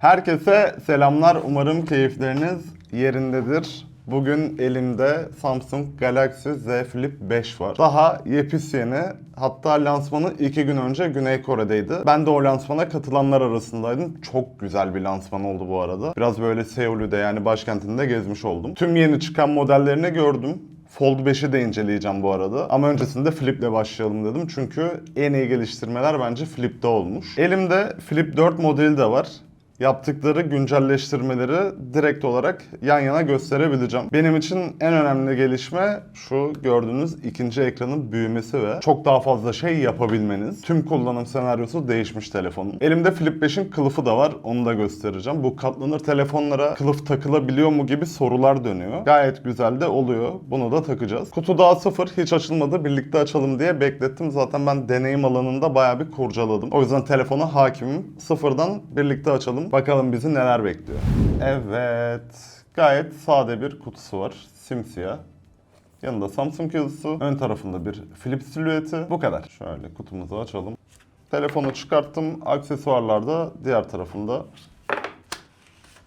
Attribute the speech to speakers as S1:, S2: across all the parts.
S1: Herkese selamlar. Umarım keyifleriniz yerindedir. Bugün elimde Samsung Galaxy Z Flip 5 var. Daha yepyeni hatta lansmanı 2 gün önce Güney Kore'deydi. Ben de o lansmana katılanlar arasındaydım. Çok güzel bir lansman oldu bu arada. Biraz böyle Seul'ü de yani başkentinde gezmiş oldum. Tüm yeni çıkan modellerini gördüm. Fold 5'i de inceleyeceğim bu arada. Ama öncesinde Flip'le başlayalım dedim. Çünkü en iyi geliştirmeler bence Flip'te olmuş. Elimde Flip 4 modeli de var yaptıkları güncelleştirmeleri direkt olarak yan yana gösterebileceğim. Benim için en önemli gelişme şu gördüğünüz ikinci ekranın büyümesi ve çok daha fazla şey yapabilmeniz. Tüm kullanım senaryosu değişmiş telefonun. Elimde Flip 5'in kılıfı da var. Onu da göstereceğim. Bu katlanır telefonlara kılıf takılabiliyor mu gibi sorular dönüyor. Gayet güzel de oluyor. Bunu da takacağız. Kutu daha sıfır. Hiç açılmadı. Birlikte açalım diye beklettim. Zaten ben deneyim alanında bayağı bir kurcaladım. O yüzden telefona hakimim. Sıfırdan birlikte açalım. Bakalım bizi neler bekliyor. Evet. Gayet sade bir kutusu var. Simsiyah. Yanında Samsung yazısı. Ön tarafında bir Philips silüeti. Bu kadar. Şöyle kutumuzu açalım. Telefonu çıkarttım. Aksesuarlar da diğer tarafında.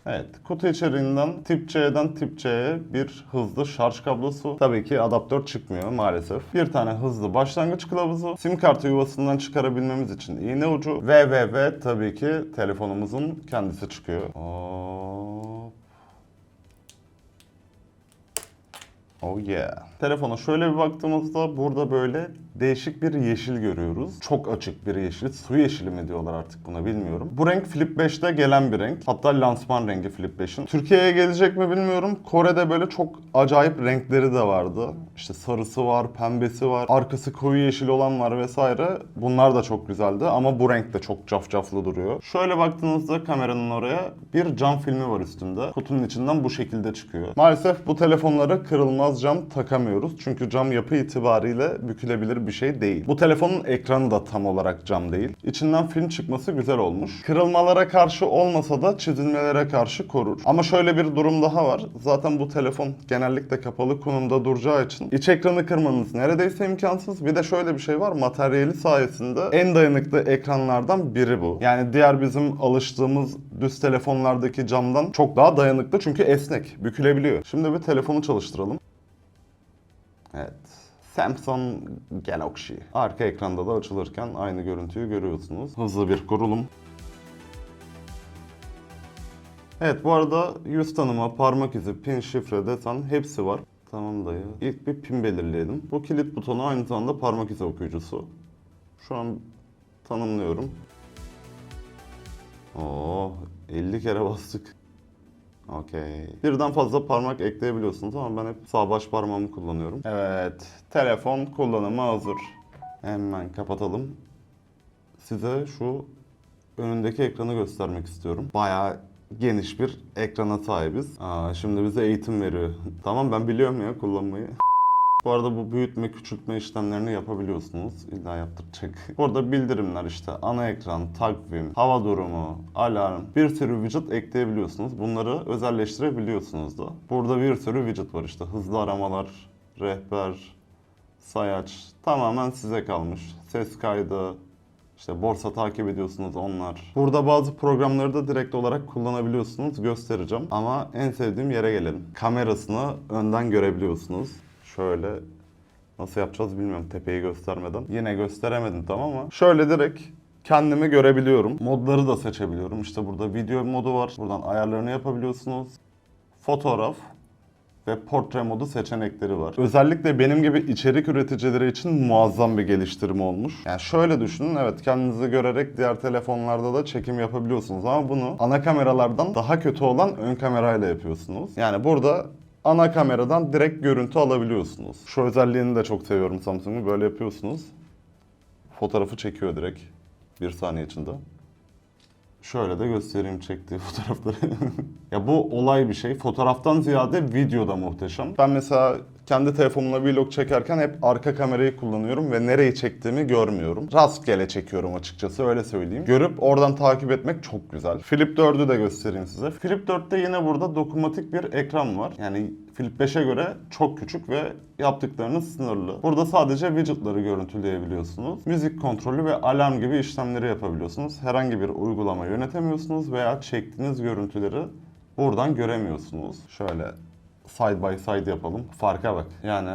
S1: Evet, kutu içeriğinden tip C'den tip C'ye bir hızlı şarj kablosu. Tabii ki adaptör çıkmıyor maalesef. Bir tane hızlı başlangıç kılavuzu. Sim kartı yuvasından çıkarabilmemiz için iğne ucu. Ve ve ve tabii ki telefonumuzun kendisi çıkıyor. Hop. Oh yeah. Telefona şöyle bir baktığımızda burada böyle değişik bir yeşil görüyoruz. Çok açık bir yeşil. Su yeşili mi diyorlar artık buna bilmiyorum. Bu renk Flip 5'te gelen bir renk. Hatta lansman rengi Flip 5'in. Türkiye'ye gelecek mi bilmiyorum. Kore'de böyle çok acayip renkleri de vardı. İşte sarısı var, pembesi var, arkası koyu yeşil olan var vesaire. Bunlar da çok güzeldi ama bu renk de çok cafcaflı duruyor. Şöyle baktığınızda kameranın oraya bir cam filmi var üstünde. Kutunun içinden bu şekilde çıkıyor. Maalesef bu telefonlara kırılmaz cam takamıyoruz. Çünkü cam yapı itibariyle bükülebilir bir şey değil. Bu telefonun ekranı da tam olarak cam değil. İçinden film çıkması güzel olmuş. Kırılmalara karşı olmasa da çizilmelere karşı korur. Ama şöyle bir durum daha var. Zaten bu telefon genellikle kapalı konumda duracağı için iç ekranı kırmanız neredeyse imkansız. Bir de şöyle bir şey var. Materyali sayesinde en dayanıklı ekranlardan biri bu. Yani diğer bizim alıştığımız düz telefonlardaki camdan çok daha dayanıklı çünkü esnek, bükülebiliyor. Şimdi bir telefonu çalıştıralım. Evet. Samsung Galaxy. Arka ekranda da açılırken aynı görüntüyü görüyorsunuz. Hızlı bir kurulum. Evet bu arada yüz tanıma, parmak izi, pin, şifre, desen hepsi var. Tamam dayı. İlk bir pin belirleyelim. Bu kilit butonu aynı zamanda parmak izi okuyucusu. Şu an tanımlıyorum. Oo, 50 kere bastık. Okey. Birden fazla parmak ekleyebiliyorsunuz ama ben hep sağ baş parmağımı kullanıyorum. Evet. Telefon kullanıma hazır. Hemen kapatalım. Size şu önündeki ekranı göstermek istiyorum. Bayağı geniş bir ekrana sahibiz. Aa, şimdi bize eğitim veriyor. tamam ben biliyorum ya kullanmayı. Bu arada bu büyütme, küçültme işlemlerini yapabiliyorsunuz. İlla yaptıracak. Burada bildirimler işte ana ekran, takvim, hava durumu, alarm, bir sürü widget ekleyebiliyorsunuz. Bunları özelleştirebiliyorsunuz da. Burada bir sürü widget var işte. Hızlı aramalar, rehber, sayaç. Tamamen size kalmış. Ses kaydı, işte borsa takip ediyorsunuz onlar. Burada bazı programları da direkt olarak kullanabiliyorsunuz. Göstereceğim. Ama en sevdiğim yere gelelim. Kamerasını önden görebiliyorsunuz. Şöyle nasıl yapacağız bilmiyorum tepeyi göstermeden. Yine gösteremedim tamam ama şöyle direkt kendimi görebiliyorum. Modları da seçebiliyorum. İşte burada video modu var. Buradan ayarlarını yapabiliyorsunuz. Fotoğraf ve portre modu seçenekleri var. Özellikle benim gibi içerik üreticileri için muazzam bir geliştirme olmuş. Yani şöyle düşünün evet kendinizi görerek diğer telefonlarda da çekim yapabiliyorsunuz ama bunu ana kameralardan daha kötü olan ön kamerayla yapıyorsunuz. Yani burada ana kameradan direkt görüntü alabiliyorsunuz. Şu özelliğini de çok seviyorum Samsung'un. Böyle yapıyorsunuz. Fotoğrafı çekiyor direkt. Bir saniye içinde. Şöyle de göstereyim çektiği fotoğrafları. ya bu olay bir şey. Fotoğraftan ziyade videoda muhteşem. Ben mesela kendi telefonumla vlog çekerken hep arka kamerayı kullanıyorum ve nereyi çektiğimi görmüyorum. Rastgele çekiyorum açıkçası öyle söyleyeyim. Görüp oradan takip etmek çok güzel. Flip 4'ü de göstereyim size. Flip 4'te yine burada dokunmatik bir ekran var. Yani Flip 5'e göre çok küçük ve yaptıklarınız sınırlı. Burada sadece widgetları görüntüleyebiliyorsunuz. Müzik kontrolü ve alarm gibi işlemleri yapabiliyorsunuz. Herhangi bir uygulama yönetemiyorsunuz veya çektiğiniz görüntüleri buradan göremiyorsunuz. Şöyle side by side yapalım. Farka bak. Yani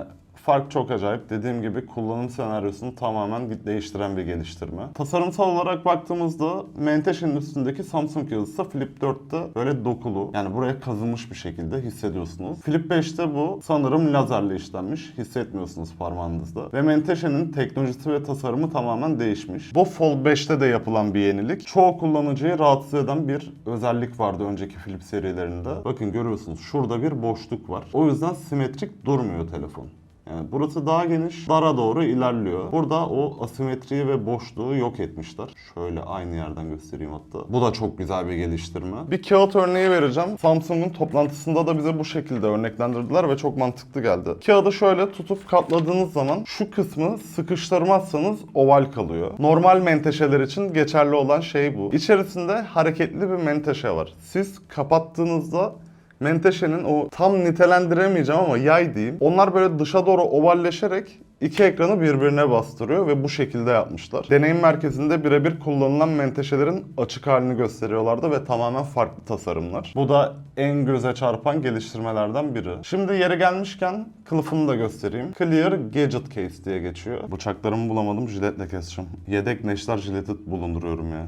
S1: fark çok acayip. Dediğim gibi kullanım senaryosunu tamamen değiştiren bir geliştirme. Tasarımsal olarak baktığımızda Menteşe'nin üstündeki Samsung yazısı Flip 4'te böyle dokulu. Yani buraya kazınmış bir şekilde hissediyorsunuz. Flip 5'te bu sanırım lazerle işlenmiş. Hissetmiyorsunuz parmağınızda. Ve Menteşe'nin teknolojisi ve tasarımı tamamen değişmiş. Bu Fold 5'te de yapılan bir yenilik. Çoğu kullanıcıyı rahatsız eden bir özellik vardı önceki Flip serilerinde. Bakın görüyorsunuz şurada bir boşluk var. O yüzden simetrik durmuyor telefon. Yani burası daha geniş, dara doğru ilerliyor. Burada o asimetriyi ve boşluğu yok etmişler. Şöyle aynı yerden göstereyim hatta. Bu da çok güzel bir geliştirme. Bir kağıt örneği vereceğim. Samsung'un toplantısında da bize bu şekilde örneklendirdiler ve çok mantıklı geldi. Kağıdı şöyle tutup katladığınız zaman şu kısmı sıkıştırmazsanız oval kalıyor. Normal menteşeler için geçerli olan şey bu. İçerisinde hareketli bir menteşe var. Siz kapattığınızda Menteşe'nin o tam nitelendiremeyeceğim ama yay diyeyim. Onlar böyle dışa doğru ovalleşerek iki ekranı birbirine bastırıyor ve bu şekilde yapmışlar. Deneyim merkezinde birebir kullanılan menteşelerin açık halini gösteriyorlardı ve tamamen farklı tasarımlar. Bu da en göze çarpan geliştirmelerden biri. Şimdi yeri gelmişken kılıfını da göstereyim. Clear Gadget Case diye geçiyor. Bıçaklarımı bulamadım jiletle keseceğim. Yedek neşter jileti bulunduruyorum ya.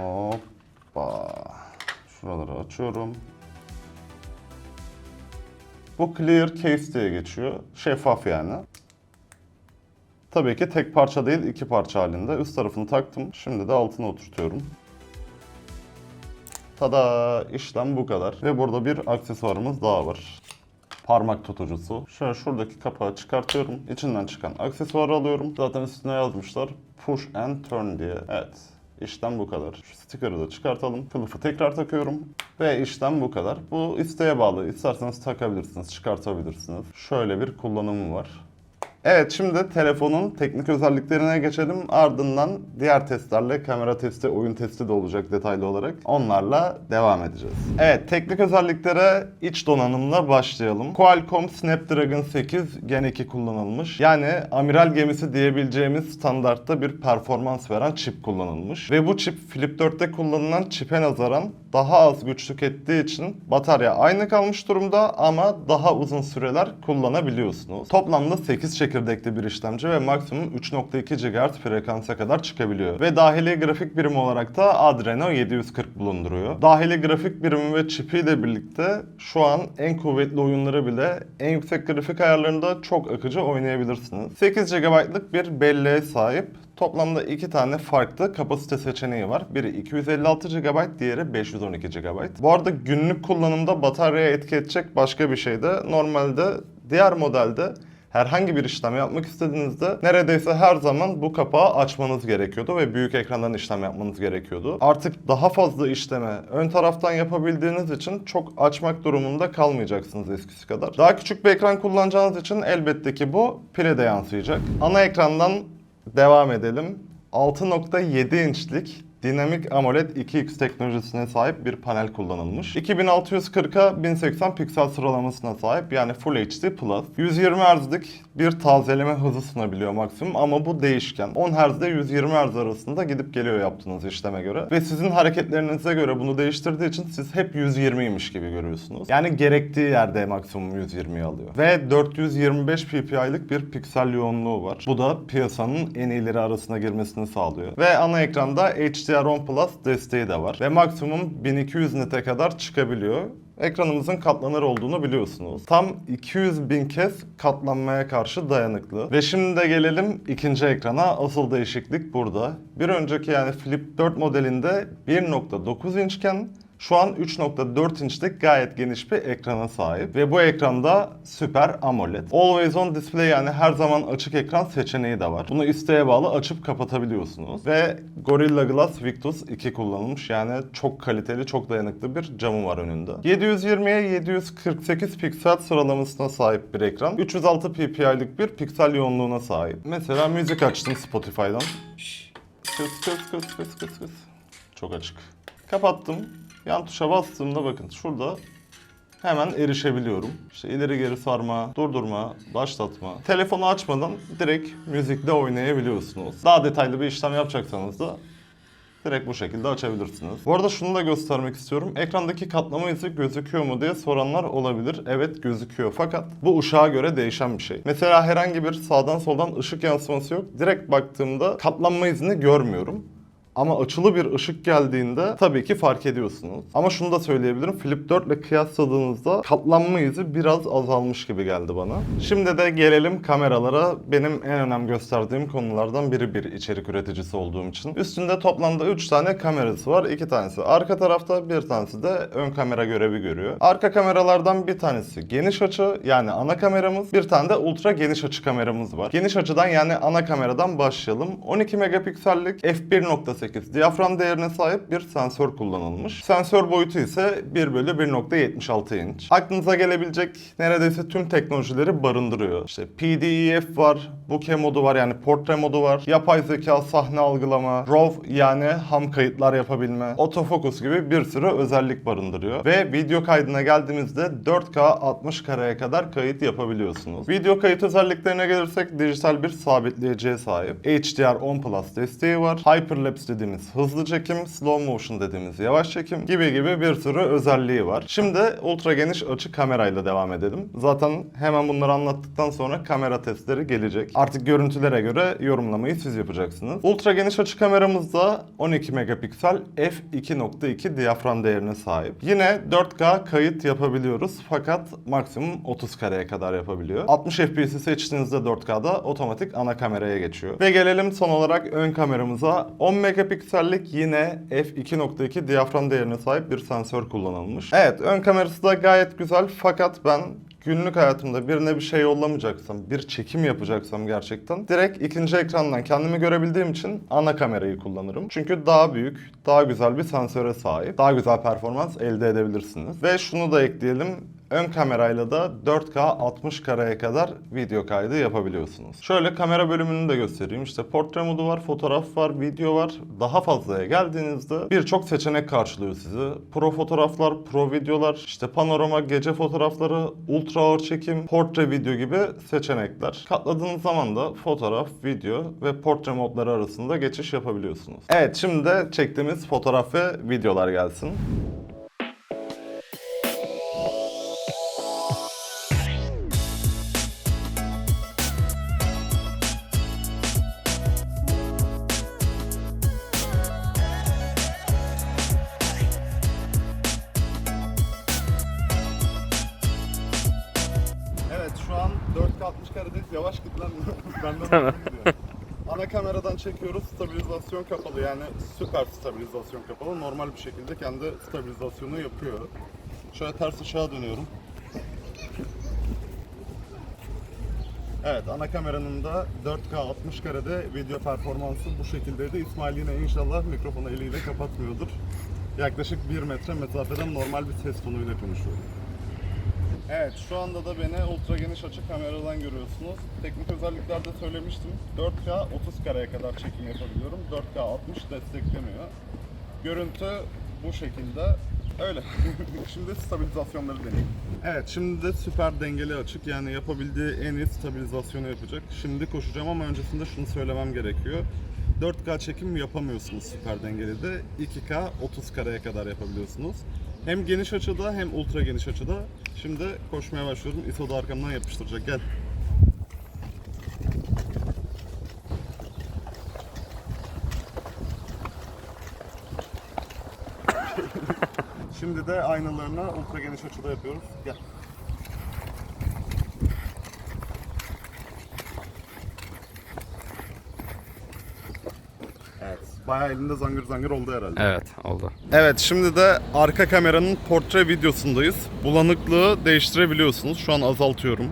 S1: Hoppa. Şuraları açıyorum. Bu clear case diye geçiyor. Şeffaf yani. Tabii ki tek parça değil iki parça halinde. Üst tarafını taktım. Şimdi de altına oturtuyorum. Tada işlem bu kadar. Ve burada bir aksesuarımız daha var. Parmak tutucusu. Şöyle şuradaki kapağı çıkartıyorum. İçinden çıkan aksesuarı alıyorum. Zaten üstüne yazmışlar push and turn diye. Evet. İşlem bu kadar. Şu sticker'ı da çıkartalım. Kılıfı tekrar takıyorum. Ve işlem bu kadar. Bu isteğe bağlı. İsterseniz takabilirsiniz, çıkartabilirsiniz. Şöyle bir kullanımı var. Evet şimdi telefonun teknik özelliklerine geçelim. Ardından diğer testlerle kamera testi, oyun testi de olacak detaylı olarak. Onlarla devam edeceğiz. Evet teknik özelliklere iç donanımla başlayalım. Qualcomm Snapdragon 8 Gen 2 kullanılmış. Yani amiral gemisi diyebileceğimiz standartta bir performans veren çip kullanılmış. Ve bu çip Flip 4'te kullanılan çipe nazaran daha az güç tükettiği için batarya aynı kalmış durumda ama daha uzun süreler kullanabiliyorsunuz. Toplamda 8 çekirdekli bir işlemci ve maksimum 3.2 GHz frekansa kadar çıkabiliyor. Ve dahili grafik birimi olarak da Adreno 740 bulunduruyor. Dahili grafik birimi ve çipiyle birlikte şu an en kuvvetli oyunları bile en yüksek grafik ayarlarında çok akıcı oynayabilirsiniz. 8 GB'lık bir belleğe sahip. Toplamda iki tane farklı kapasite seçeneği var. Biri 256 GB, diğeri 512 GB. Bu arada günlük kullanımda bataryaya etki edecek başka bir şey de normalde diğer modelde herhangi bir işlem yapmak istediğinizde neredeyse her zaman bu kapağı açmanız gerekiyordu ve büyük ekrandan işlem yapmanız gerekiyordu. Artık daha fazla işleme ön taraftan yapabildiğiniz için çok açmak durumunda kalmayacaksınız eskisi kadar. Daha küçük bir ekran kullanacağınız için elbette ki bu pile de yansıyacak. Ana ekrandan devam edelim. 6.7 inçlik Dinamik AMOLED 2X teknolojisine sahip bir panel kullanılmış. 2640'a 1080 piksel sıralamasına sahip yani Full HD Plus. 120 Hz'lik bir tazeleme hızı sunabiliyor maksimum ama bu değişken. 10 Hz ile 120 Hz arasında gidip geliyor yaptığınız işleme göre. Ve sizin hareketlerinize göre bunu değiştirdiği için siz hep 120'ymiş gibi görüyorsunuz. Yani gerektiği yerde maksimum 120'yi alıyor. Ve 425 ppi'lik bir piksel yoğunluğu var. Bu da piyasanın en iyileri arasına girmesini sağlıyor. Ve ana ekranda HDR10 Plus desteği de var. Ve maksimum 1200 nite kadar çıkabiliyor. Ekranımızın katlanır olduğunu biliyorsunuz. Tam 200 bin kez katlanmaya karşı dayanıklı. Ve şimdi de gelelim ikinci ekrana. Asıl değişiklik burada. Bir önceki yani Flip 4 modelinde 1.9 inçken Şu an 3.4 inçlik gayet geniş bir ekrana sahip ve bu ekranda Super AMOLED. Always on display yani her zaman açık ekran seçeneği de var. Bunu isteğe bağlı açıp kapatabiliyorsunuz. Ve Gorilla Glass Victus 2 kullanılmış. Yani çok kaliteli, çok dayanıklı bir camı var önünde. 720'ye 748 piksel sıralamasına sahip bir ekran. 306 ppi'lik bir piksel yoğunluğuna sahip. Mesela müzik açtım Spotify'dan. Kıs kıs kıs kıs kıs kıs. Çok açık. Kapattım. Yan tuşa bastığımda bakın şurada hemen erişebiliyorum. İşte ileri geri sarma, durdurma, başlatma. Telefonu açmadan direkt müzikle oynayabiliyorsunuz. Daha detaylı bir işlem yapacaksanız da direkt bu şekilde açabilirsiniz. Bu arada şunu da göstermek istiyorum. Ekrandaki katlama izi gözüküyor mu diye soranlar olabilir. Evet gözüküyor fakat bu ışığa göre değişen bir şey. Mesela herhangi bir sağdan soldan ışık yansıması yok. Direkt baktığımda katlanma izini görmüyorum. Ama açılı bir ışık geldiğinde tabii ki fark ediyorsunuz. Ama şunu da söyleyebilirim. Flip 4 ile kıyasladığınızda katlanma izi biraz azalmış gibi geldi bana. Şimdi de gelelim kameralara. Benim en önem gösterdiğim konulardan biri bir içerik üreticisi olduğum için. Üstünde toplamda 3 tane kamerası var. 2 tanesi arka tarafta, bir tanesi de ön kamera görevi görüyor. Arka kameralardan bir tanesi geniş açı yani ana kameramız. Bir tane de ultra geniş açı kameramız var. Geniş açıdan yani ana kameradan başlayalım. 12 megapiksellik f1.8 diyafram değerine sahip bir sensör kullanılmış. Sensör boyutu ise 1 bölü 1.76 inç. Aklınıza gelebilecek neredeyse tüm teknolojileri barındırıyor. İşte PDEF var, bokeh modu var yani portre modu var, yapay zeka, sahne algılama, RAW yani ham kayıtlar yapabilme, autofocus gibi bir sürü özellik barındırıyor. Ve video kaydına geldiğimizde 4K 60 kareye kadar kayıt yapabiliyorsunuz. Video kayıt özelliklerine gelirsek dijital bir sabitleyiciye sahip. HDR10 Plus desteği var. Hyperlapse dediğimiz hızlı çekim, slow motion dediğimiz yavaş çekim gibi gibi bir sürü özelliği var. Şimdi ultra geniş açı kamerayla devam edelim. Zaten hemen bunları anlattıktan sonra kamera testleri gelecek. Artık görüntülere göre yorumlamayı siz yapacaksınız. Ultra geniş açı kameramızda 12 megapiksel f2.2 diyafram değerine sahip. Yine 4K kayıt yapabiliyoruz fakat maksimum 30 kareye kadar yapabiliyor. 60 FPS'i seçtiğinizde 4K'da otomatik ana kameraya geçiyor. Ve gelelim son olarak ön kameramıza. 10 megapiksellik yine f2.2 diyafram değerine sahip bir sensör kullanılmış. Evet ön kamerası da gayet güzel fakat ben günlük hayatımda birine bir şey yollamayacaksam, bir çekim yapacaksam gerçekten direkt ikinci ekrandan kendimi görebildiğim için ana kamerayı kullanırım. Çünkü daha büyük, daha güzel bir sensöre sahip. Daha güzel performans elde edebilirsiniz. Ve şunu da ekleyelim. Ön kamerayla da 4K 60 kareye kadar video kaydı yapabiliyorsunuz. Şöyle kamera bölümünü de göstereyim. İşte portre modu var, fotoğraf var, video var. Daha fazlaya geldiğinizde birçok seçenek karşılıyor sizi. Pro fotoğraflar, pro videolar, işte panorama, gece fotoğrafları, ultra ağır çekim, portre video gibi seçenekler. Katladığınız zaman da fotoğraf, video ve portre modları arasında geçiş yapabiliyorsunuz. Evet şimdi de çektiğimiz fotoğraf ve videolar gelsin. 4K 60 karedeyiz. Yavaş git lan. Benden tamam. Ana kameradan çekiyoruz. Stabilizasyon kapalı yani süper stabilizasyon kapalı. Normal bir şekilde kendi stabilizasyonu yapıyor. Şöyle ters aşağı dönüyorum. Evet ana kameranın da 4K 60 karede video performansı bu şekildeydi. İsmail yine inşallah mikrofonu eliyle kapatmıyordur. Yaklaşık 1 metre mesafeden normal bir ses tonuyla konuşuyorum. Evet şu anda da beni ultra geniş açı kameradan görüyorsunuz. Teknik özelliklerde söylemiştim. 4K 30 kareye kadar çekim yapabiliyorum. 4K 60 desteklemiyor. Görüntü bu şekilde. Öyle. şimdi stabilizasyonları deneyeyim. Evet şimdi de süper dengeli açık yani yapabildiği en iyi stabilizasyonu yapacak. Şimdi koşacağım ama öncesinde şunu söylemem gerekiyor. 4K çekim yapamıyorsunuz süper dengeli de 2K 30 kareye kadar yapabiliyorsunuz. Hem geniş açıda hem ultra geniş açıda. Şimdi koşmaya başlıyorum. ISO da arkamdan yapıştıracak. Gel. Şimdi de aynalarına ultra geniş açıda yapıyoruz. Gel. Evet, Bayağı elinde zangır zangır oldu herhalde.
S2: Evet oldu.
S1: Evet şimdi de arka kameranın portre videosundayız. Bulanıklığı değiştirebiliyorsunuz. Şu an azaltıyorum.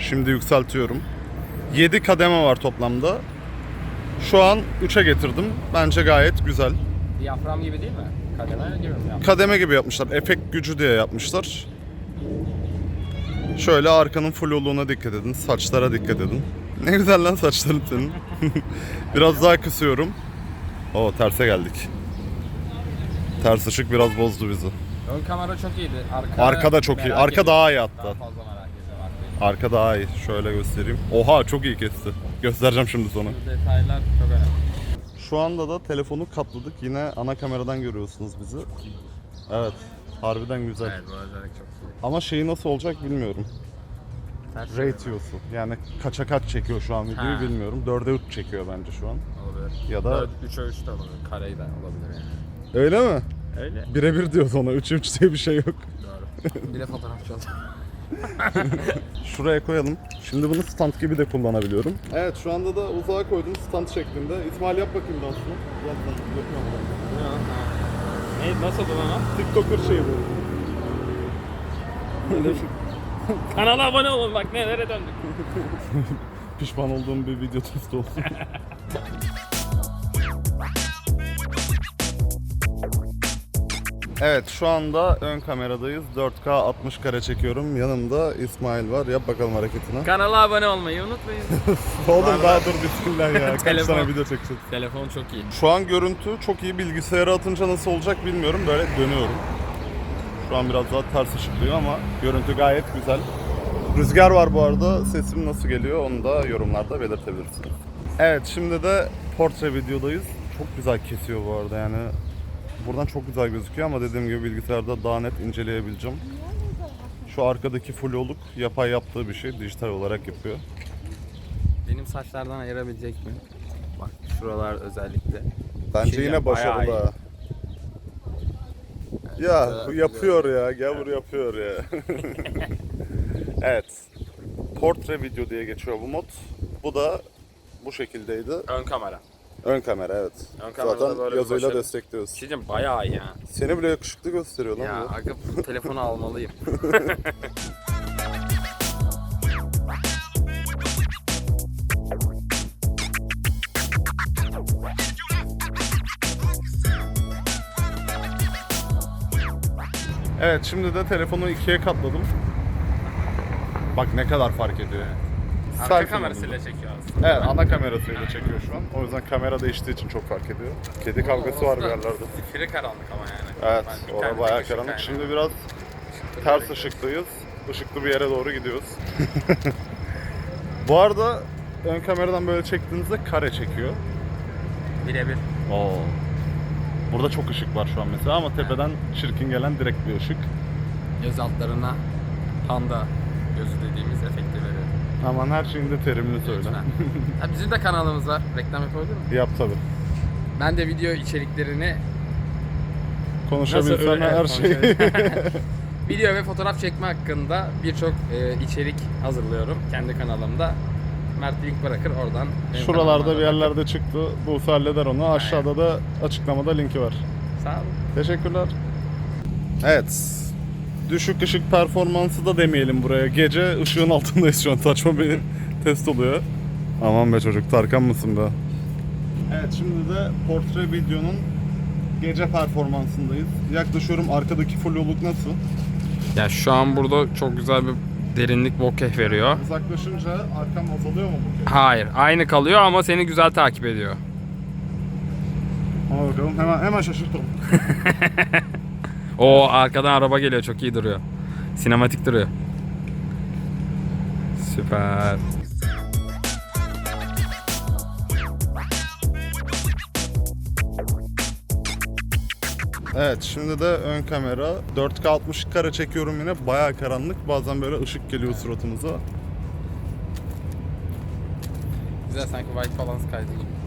S1: Şimdi yükseltiyorum. 7 kademe var toplamda. Şu an 3'e getirdim. Bence gayet güzel.
S2: Diyafram gibi değil mi? Kademe gibi mi yaptın?
S1: Kademe gibi yapmışlar. Efekt gücü diye yapmışlar. Şöyle arkanın fluluğuna dikkat edin. Saçlara dikkat edin. Ne güzel lan saçların senin. biraz daha kısıyorum. Oo terse geldik. Ters ışık biraz bozdu bizi.
S2: Ön kamera çok iyiydi. Arka,
S1: Arka da çok iyi.
S2: merak
S1: Arka
S2: ediyorum.
S1: daha iyi
S2: Daha
S1: hatta.
S2: fazla merak ediyorum arkayı.
S1: Arka daha iyi. Şöyle göstereyim. Oha çok iyi kesti. Göstereceğim şimdi sana.
S2: Bu detaylar çok önemli.
S1: Şu anda da telefonu katladık. Yine ana kameradan görüyorsunuz bizi. Evet. Harbiden güzel.
S2: Evet bu özellik çok iyi.
S1: Ama şeyi nasıl olacak bilmiyorum.
S2: Ters
S1: Ratio'su. Yani kaça kaç çekiyor şu an videoyu
S2: Ha.
S1: bilmiyorum. 4'e 3 çekiyor bence şu an.
S2: olabilir.
S1: Ya da
S2: 3'e 3 de olabilir. Kareyi de olabilir yani.
S1: Öyle mi?
S2: Öyle.
S1: Birebir diyordu ona. 3'e 3 diye bir şey yok.
S2: Doğru. bir de fotoğrafçı oldu.
S1: Şuraya koyalım. Şimdi bunu stand gibi de kullanabiliyorum. Evet şu anda da uzağa koydum stand şeklinde. İsmail yap bakayım dansını.
S2: Ne, nasıl oldu lan?
S1: TikToker şeyi bu.
S2: Kanala abone olun bak nelere döndük.
S1: Pişman olduğum bir video testi olsun. Evet şu anda ön kameradayız. 4K 60 kare çekiyorum. Yanımda İsmail var. Yap bakalım hareketini.
S2: Kanala abone olmayı unutmayın.
S1: Oğlum daha dur bismillah ya. Kaç
S2: Telefon.
S1: tane video çekeceğiz.
S2: Telefon çok iyi.
S1: Şu an görüntü çok iyi. Bilgisayara atınca nasıl olacak bilmiyorum. Böyle dönüyorum. Şu an biraz daha ters ışıklıyor ama görüntü gayet güzel. Rüzgar var bu arada. Sesim nasıl geliyor onu da yorumlarda belirtebilirsiniz. Evet şimdi de portre videodayız. Çok güzel kesiyor bu arada yani. Buradan çok güzel gözüküyor ama dediğim gibi bilgisayarda daha net inceleyebileceğim. Şu arkadaki flowluk yapay yaptığı bir şey. Dijital olarak yapıyor.
S2: Benim saçlardan ayırabilecek mi? Bak şuralar özellikle.
S1: Bence
S2: Şey
S1: yine
S2: ya,
S1: başarılı.
S2: bayağı
S1: ha. Ya bu yapıyor ya. Gavur yapıyor ya. evet. Portre video diye geçiyor bu mod. Bu da bu şekildeydi.
S2: Ön kamera.
S1: Ön kamera evet.
S2: Ön kamerada
S1: Zaten
S2: böyle
S1: yazıyla
S2: başarı.
S1: destekliyoruz.
S2: Şey diyeceğim bayağı iyi ha.
S1: Seni bile yakışıklı gösteriyor lan
S2: Ya
S1: bu.
S2: aga bu telefonu almalıyım.
S1: Evet şimdi de telefonu ikiye katladım. Bak ne kadar fark ediyor.
S2: Arka
S1: Selfie
S2: kamerasıyla
S1: modunda.
S2: çekiyor aslında.
S1: Evet ana kamerasıyla çekiyor şu an. O yüzden kamera değiştiği için çok fark ediyor. Kedi kavgası var bir yerlerde.
S2: Zifiri karanlık ama yani.
S1: Evet,
S2: Ben bir
S1: orada
S2: tane
S1: bayağı
S2: ışık
S1: karanlık.
S2: kaynağı.
S1: Şimdi biraz ters ışıklıyız. Işıklı bir yere doğru gidiyoruz. Bu arada ön kameradan böyle çektiğinizde kare çekiyor.
S2: Birebir.
S1: Oo. Burada çok ışık var şu an mesela ama tepeden çirkin gelen direkt bir ışık.
S2: Göz altlarına panda gözü dediğimiz efekti veriyor.
S1: Aman her şeyin de terimini söyle.
S2: Lütfen. ha, bizim de kanalımız var. Reklam yapabilir miyim?
S1: Yap tabi.
S2: Ben de video içeriklerini
S1: Konuşabilsen
S2: öyle-
S1: her şeyi.
S2: video ve fotoğraf çekme hakkında birçok e, içerik hazırlıyorum kendi kanalımda. Mert link bırakır oradan. benim
S1: Şuralarda
S2: kanalıma
S1: bir
S2: bakıp-
S1: yerlerde çıktı. Buse halleder onu. Aşağıda da açıklamada linki var.
S2: Sağ olun.
S1: Teşekkürler. Evet. Düşük ışık performansı da demeyelim buraya. Gece ışığın altındayız şu an. Saçma bir test oluyor. Aman be çocuk Tarkan mısın be? Evet şimdi de portre videonun gece performansındayız. Yaklaşıyorum arkadaki flowluk nasıl?
S2: Ya şu an burada çok güzel bir derinlik bokeh veriyor.
S1: Uzaklaşınca arkam azalıyor mu bu kez?
S2: Hayır, aynı kalıyor ama seni güzel takip ediyor.
S1: Ama bakalım hemen hemen şaşırtalım.
S2: O arkadan araba geliyor, çok iyi duruyor. Sinematik duruyor. Süper.
S1: Evet şimdi de ön kamera 4K 60 kare çekiyorum yine bayağı karanlık bazen böyle ışık geliyor suratımıza
S2: Güzel sanki white balance kaydı gibi.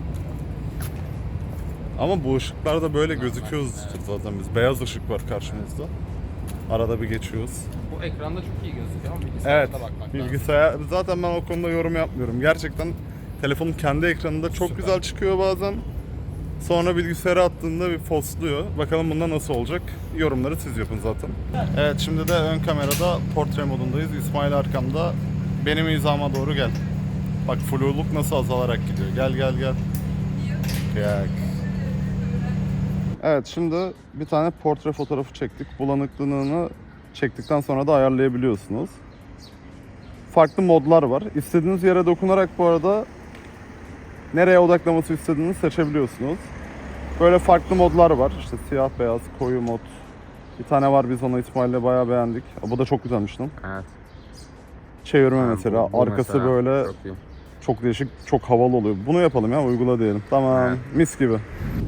S1: Ama bu ışıklarda böyle gözüküyoruz zaten biz beyaz ışık var karşımızda arada bir geçiyoruz
S2: Bu ekranda çok iyi gözüküyor ama bilgisayarda
S1: Evet
S2: bakmak lazım.
S1: bilgisayar zaten ben o konuda yorum yapmıyorum gerçekten telefonun kendi ekranında çok
S2: Süper.
S1: güzel çıkıyor bazen Sonra bilgisayara attığında bir postluyor. Bakalım bunda nasıl olacak? Yorumları siz yapın zaten. Evet şimdi de ön kamerada portre modundayız. İsmail arkamda. Benim hizama doğru gel. Bak fluluk nasıl azalarak gidiyor. Gel gel gel. Gel. Evet şimdi bir tane portre fotoğrafı çektik. Bulanıklığını çektikten sonra da ayarlayabiliyorsunuz. Farklı modlar var. İstediğiniz yere dokunarak bu arada nereye odaklaması istediğinizi seçebiliyorsunuz. Böyle farklı modlar var. İşte siyah beyaz, koyu mod. Bir tane var biz onu İsmail'le bayağı beğendik. Bu da çok güzelmiş lan.
S2: Evet.
S1: Çevirme mesela. Arkası böyle
S2: Çok iyi.
S1: Çok değişik, çok havalı oluyor. Bunu yapalım ya, uygula diyelim. Tamam,
S2: Evet.
S1: mis gibi.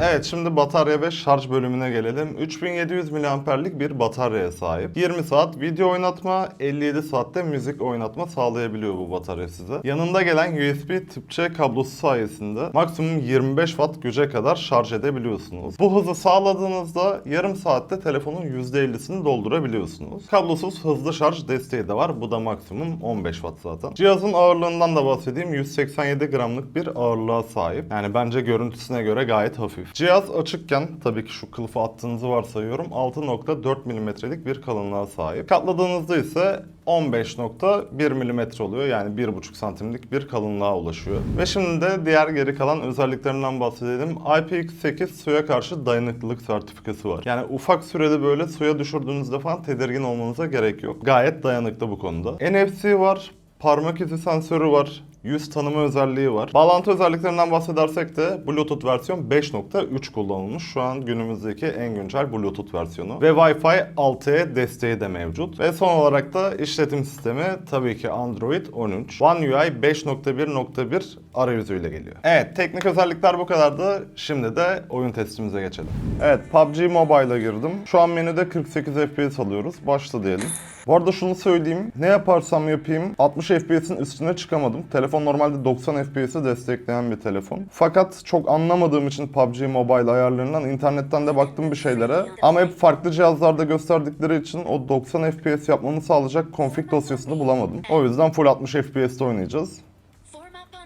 S1: Evet, şimdi batarya ve şarj bölümüne gelelim. 3700 mAh'lik bir bataryaya sahip. 20 saat video oynatma, 57 saatte müzik oynatma sağlayabiliyor bu batarya size. Yanında gelen USB tip C kablosu sayesinde maksimum 25 watt güce kadar şarj edebiliyorsunuz. Bu hızı sağladığınızda yarım saatte telefonun %50'sini doldurabiliyorsunuz. Kablosuz hızlı şarj desteği de var. Bu da maksimum 15 watt zaten. Cihazın ağırlığından da bahsedeyim. 187 gramlık bir ağırlığa sahip. Yani bence görüntüsüne göre gayet hafif. Cihaz açıkken tabii ki şu kılıfı attığınızı varsayıyorum. 6.4 mm'lik bir kalınlığa sahip. Katladığınızda ise 15.1 mm oluyor. Yani 1.5 santimlik bir kalınlığa ulaşıyor. Ve şimdi de diğer geri kalan özelliklerinden bahsedelim. IPX8 suya karşı dayanıklılık sertifikası var. Yani ufak sürede böyle suya düşürdüğünüzde falan tedirgin olmanıza gerek yok. Gayet dayanıklı bu konuda. NFC var. Parmak izi sensörü var. Yüz tanıma özelliği var. Bağlantı özelliklerinden bahsedersek de Bluetooth versiyon 5.3 kullanılmış. Şu an günümüzdeki en güncel Bluetooth versiyonu. Ve Wi-Fi 6E desteği de mevcut. Ve son olarak da işletim sistemi tabii ki Android 13. One UI 5.1.1 arayüzüyle geliyor. Evet teknik özellikler bu kadardı. Şimdi de oyun testimize geçelim. Evet PUBG Mobile'a girdim. Şu an menüde 48 FPS alıyoruz. Başla diyelim. Bu arada şunu söyleyeyim. Ne yaparsam yapayım 60 FPS'in üstüne çıkamadım. Telefon normalde 90 FPS'i destekleyen bir telefon. Fakat çok anlamadığım için PUBG Mobile ayarlarından internetten de baktım bir şeylere. Ama hep farklı cihazlarda gösterdikleri için o 90 FPS yapmamı sağlayacak config dosyasını bulamadım. O yüzden full 60 FPS'te oynayacağız.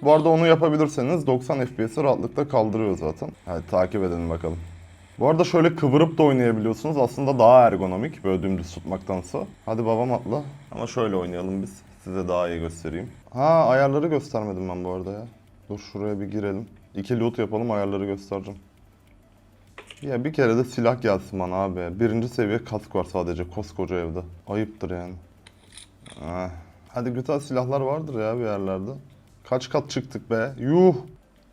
S1: Bu arada onu yapabilirseniz 90 FPS'i rahatlıkla kaldırıyor zaten. Hadi takip edelim bakalım. Bu arada şöyle kıvırıp da oynayabiliyorsunuz. Aslında daha ergonomik böyle dümdüz tutmaktansa. Hadi babam atla. Ama şöyle oynayalım biz. Size daha iyi göstereyim. Ha ayarları göstermedim ben bu arada ya. Dur şuraya bir girelim. İki loot yapalım ayarları göstereceğim. Ya bir kere de silah gelsin bana abi. Birinci seviye kask var sadece koskoca evde. Ayıptır yani. Ah. Hadi güzel silahlar vardır ya bir yerlerde. Kaç kat çıktık be? Yuh!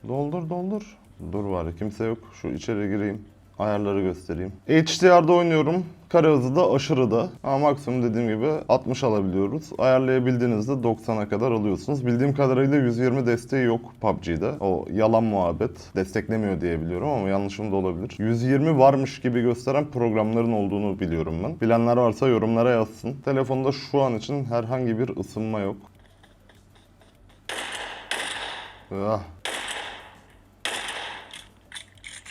S1: Doldur doldur. Dur var kimse yok. Şu içeri gireyim. Ayarları göstereyim. HDR'da oynuyorum. Kare hızı da aşırı da. Ama maksimum dediğim gibi 60 alabiliyoruz. Ayarlayabildiğinizde 90'a kadar alıyorsunuz. Bildiğim kadarıyla 120 desteği yok PUBG'de. O yalan muhabbet. Desteklemiyor diye biliyorum ama yanlışım da olabilir. 120 varmış gibi gösteren programların olduğunu biliyorum ben. Bilenler varsa yorumlara yazsın. Telefonda şu an için herhangi bir ısınma yok. Ah.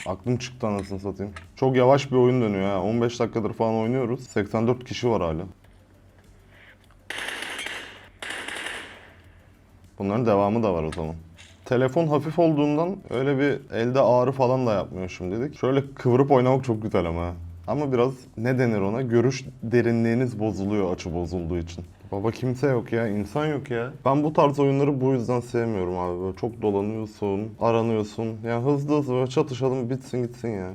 S1: Aklım çıktı anasını satayım. Çok yavaş bir oyun dönüyor ha. 15 dakikadır falan oynuyoruz. 84 kişi var hala. Bunların devamı da var o zaman. Telefon hafif olduğundan öyle bir elde ağrı falan da yapmıyor şimdilik. Şöyle kıvırıp oynamak çok güzel ama. Ama biraz ne denir ona? Görüş derinliğiniz bozuluyor açı bozulduğu için. Baba kimse yok ya, insan yok ya. Ben bu tarz oyunları bu yüzden sevmiyorum abi. Böyle çok dolanıyorsun, aranıyorsun. Ya hızlı hızlı böyle çatışalım bitsin gitsin ya.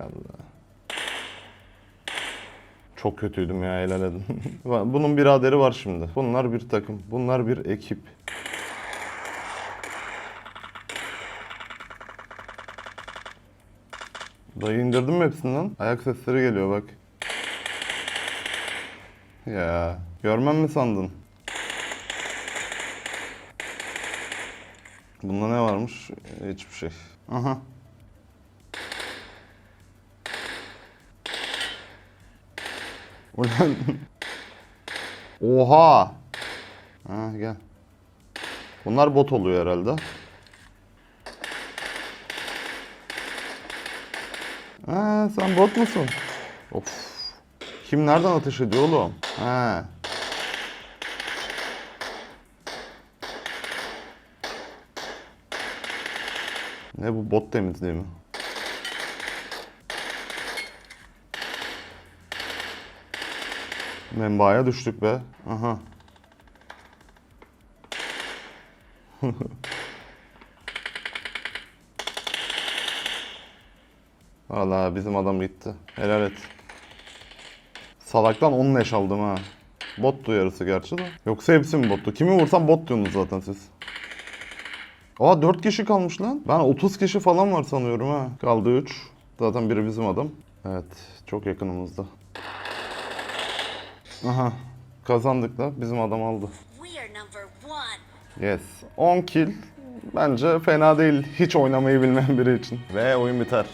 S1: Allah. Çok kötüydüm ya helal edin. Bunun biraderi var şimdi. Bunlar bir takım. Bunlar bir ekip. Dayı indirdim mi hepsinden? Ayak sesleri geliyor bak. Ya görmem mi sandın? Bunda ne varmış? Hiçbir şey. Aha. Ulan. Oha. Ha gel. Bunlar bot oluyor herhalde. Ha sen bot musun? Of. Kim nereden ateş ediyor oğlum? He. Ne bu bot temizliği mi? Membaya düştük be. Aha. Valla bizim adam gitti. Helal et. Salaktan 10 leş aldım ha. Bottu yarısı gerçi de. Yoksa hepsi mi bottu? Kimi vursam bot diyorsunuz zaten siz. Aa 4 kişi kalmış lan. Ben 30 kişi falan var sanıyorum ha. Kaldı 3. Zaten biri bizim adam. Evet çok yakınımızda. Aha kazandık da bizim adam aldı. Yes. 10 kill. Bence fena değil hiç oynamayı bilmeyen biri için. Ve oyun biter.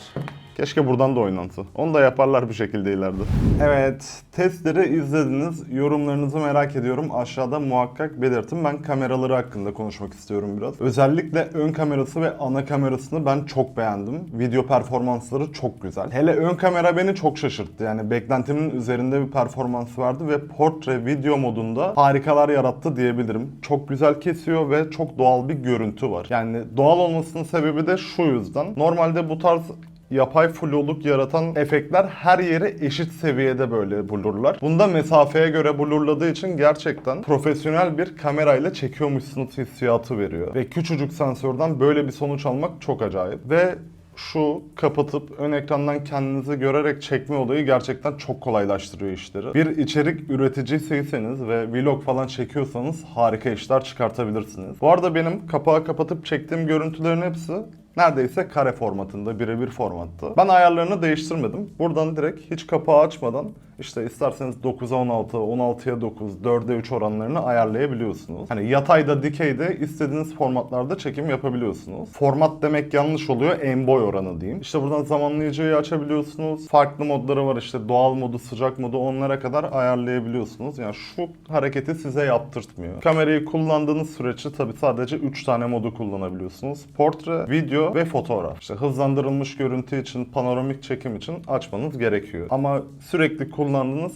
S1: Keşke buradan da oynansa. Onu da yaparlar bir şekilde ileride. Evet, testleri izlediniz. Yorumlarınızı merak ediyorum. Aşağıda muhakkak belirtin. Ben kameraları hakkında konuşmak istiyorum biraz. Özellikle ön kamerası ve ana kamerasını ben çok beğendim. Video performansları çok güzel. Hele ön kamera beni çok şaşırttı. Yani beklentimin üzerinde bir performans verdi ve portre video modunda harikalar yarattı diyebilirim. Çok güzel kesiyor ve çok doğal bir görüntü var. Yani doğal olmasının sebebi de şu yüzden. Normalde bu tarz yapay fluluk yaratan efektler her yeri eşit seviyede böyle blurlar. Bunda mesafeye göre blurladığı için gerçekten profesyonel bir kamerayla çekiyormuşsunuz hissiyatı veriyor. Ve küçücük sensörden böyle bir sonuç almak çok acayip. Ve şu kapatıp ön ekrandan kendinizi görerek çekme olayı gerçekten çok kolaylaştırıyor işleri. Bir içerik üreticisiyseniz ve vlog falan çekiyorsanız harika işler çıkartabilirsiniz. Bu arada benim kapağı kapatıp çektiğim görüntülerin hepsi neredeyse kare formatında, birebir formatta. Ben ayarlarını değiştirmedim. Buradan direkt hiç kapağı açmadan işte isterseniz 9'a 16, 16'ya 9, 4'e 3 oranlarını ayarlayabiliyorsunuz. Hani yatayda, dikeyde istediğiniz formatlarda çekim yapabiliyorsunuz. Format demek yanlış oluyor, en boy oranı diyeyim. İşte buradan zamanlayıcıyı açabiliyorsunuz. Farklı modları var işte doğal modu, sıcak modu onlara kadar ayarlayabiliyorsunuz. Yani şu hareketi size yaptırtmıyor. Kamerayı kullandığınız süreçte tabi sadece 3 tane modu kullanabiliyorsunuz. Portre, video ve fotoğraf. İşte hızlandırılmış görüntü için, panoramik çekim için açmanız gerekiyor. Ama sürekli kullandığınız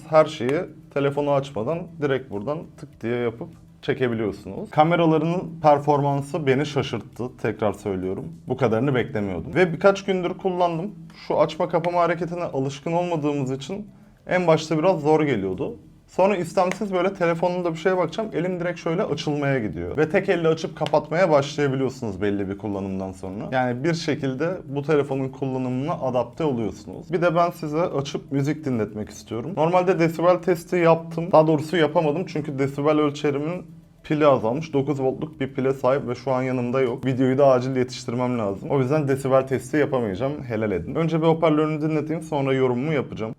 S1: her şeyi telefonu açmadan direkt buradan tık diye yapıp çekebiliyorsunuz. Kameralarının performansı beni şaşırttı. Tekrar söylüyorum. Bu kadarını beklemiyordum. Ve birkaç gündür kullandım. Şu açma kapama hareketine alışkın olmadığımız için en başta biraz zor geliyordu. Sonra istemsiz böyle telefonumda bir şeye bakacağım. Elim direkt şöyle açılmaya gidiyor. Ve tek elle açıp kapatmaya başlayabiliyorsunuz belli bir kullanımdan sonra. Yani bir şekilde bu telefonun kullanımına adapte oluyorsunuz. Bir de ben size açıp müzik dinletmek istiyorum. Normalde desibel testi yaptım. Daha doğrusu yapamadım çünkü desibel ölçerimin pili azalmış. 9 voltluk bir pile sahip ve şu an yanımda yok. Videoyu da acil yetiştirmem lazım. O yüzden desibel testi yapamayacağım. Helal edin. Önce bir hoparlörünü dinleteyim sonra yorumumu yapacağım.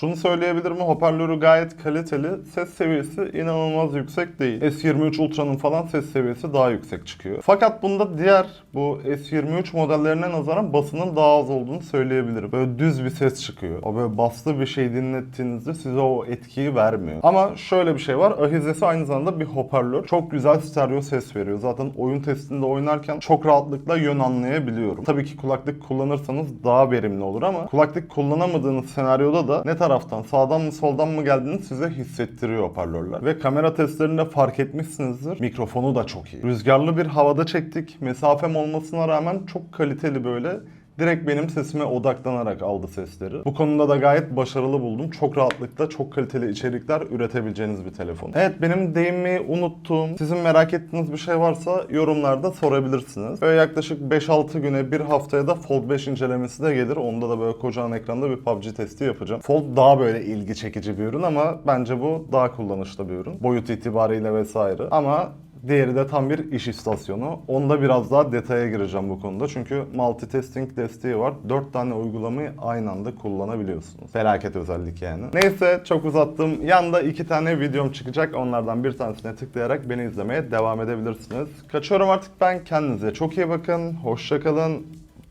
S1: Şunu söyleyebilirim hoparlörü gayet kaliteli. Ses seviyesi inanılmaz yüksek değil. S23 Ultra'nın falan ses seviyesi daha yüksek çıkıyor. Fakat bunda diğer bu S23 modellerine nazaran basının daha az olduğunu söyleyebilirim. Böyle düz bir ses çıkıyor. O böyle baslı bir şey dinlettiğinizde size o etkiyi vermiyor. Ama şöyle bir şey var. Ahizesi aynı zamanda bir hoparlör. Çok güzel stereo ses veriyor. Zaten oyun testinde oynarken çok rahatlıkla yön anlayabiliyorum. Tabii ki kulaklık kullanırsanız daha verimli olur ama kulaklık kullanamadığınız senaryoda da ne taraftan sağdan mı soldan mı geldiğini size hissettiriyor hoparlörler. Ve kamera testlerinde fark etmişsinizdir. Mikrofonu da çok iyi. Rüzgarlı bir havada çektik. Mesafem olmasına rağmen çok kaliteli böyle direkt benim sesime odaklanarak aldı sesleri. Bu konuda da gayet başarılı buldum. Çok rahatlıkla çok kaliteli içerikler üretebileceğiniz bir telefon. Evet benim değinmeyi unuttuğum, sizin merak ettiğiniz bir şey varsa yorumlarda sorabilirsiniz. Böyle yaklaşık 5-6 güne bir haftaya da Fold 5 incelemesi de gelir. Onda da böyle kocaman ekranda bir PUBG testi yapacağım. Fold daha böyle ilgi çekici bir ürün ama bence bu daha kullanışlı bir ürün. Boyut itibariyle vesaire. Ama Diğeri de tam bir iş istasyonu. Onda biraz daha detaya gireceğim bu konuda. Çünkü multitasking desteği var. 4 tane uygulamayı aynı anda kullanabiliyorsunuz. Felaket özellik yani. Neyse çok uzattım. Yanda 2 tane videom çıkacak. Onlardan bir tanesine tıklayarak beni izlemeye devam edebilirsiniz. Kaçıyorum artık ben. Kendinize çok iyi bakın. Hoşçakalın.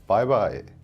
S1: Bye bye.